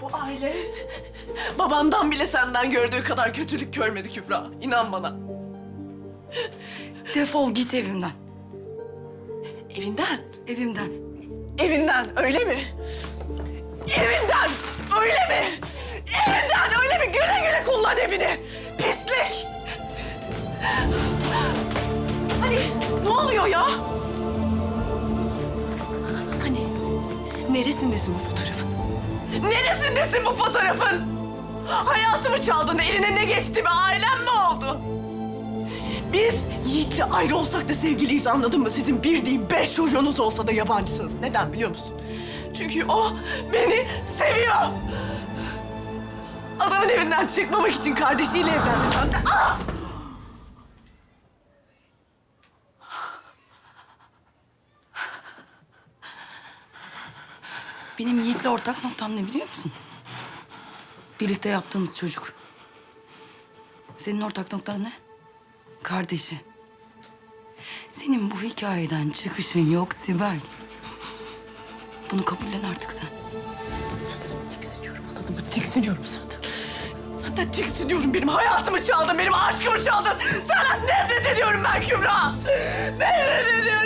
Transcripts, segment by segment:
Bu aile babandan bile senden gördüğü kadar kötülük görmedi Kübra. İnan bana. Defol git evimden. Evinden. Evimden. Evinden öyle mi? Evinden öyle mi? Evinden öyle mi? Güle güle kullan evini. Pislik. Hani ne oluyor ya? Hani neresindesin bu fotoğrafın? Neresindesin bu fotoğrafın? Hayatımı çaldın, eline ne geçti be? Ailem mi oldu? Biz Yiğit'le ayrı olsak da sevgiliyiz anladın mı? Sizin bir değil beş çocuğunuz olsa da yabancısınız. Neden biliyor musun? Çünkü o beni seviyor. Adamın evinden çıkmamak için kardeşiyle evlendi sen de. Ah! Benim Yiğit'le ortak noktam ne biliyor musun? Birlikte yaptığımız çocuk. Senin ortak noktan ne? Kardeşi. Senin bu hikayeden çıkışın yok Sibel. Bunu kabullen artık sen. Senden tiksiniyorum anladın mı? Tiksiniyorum senden. Senden tiksiniyorum. Benim hayatımı çaldın, benim aşkımı çaldın. Senden nefret ediyorum ben Kübra. Nefret ediyorum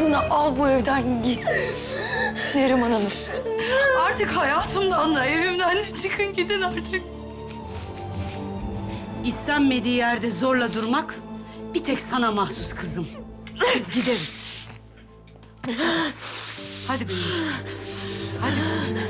Kızını al bu evden git. Neriman Hanım. Artık hayatımdan da evimden de çıkın gidin artık. İstenmediği yerde zorla durmak bir tek sana mahsus kızım. Biz gideriz. Hadi benim güzel kızım. Hadi.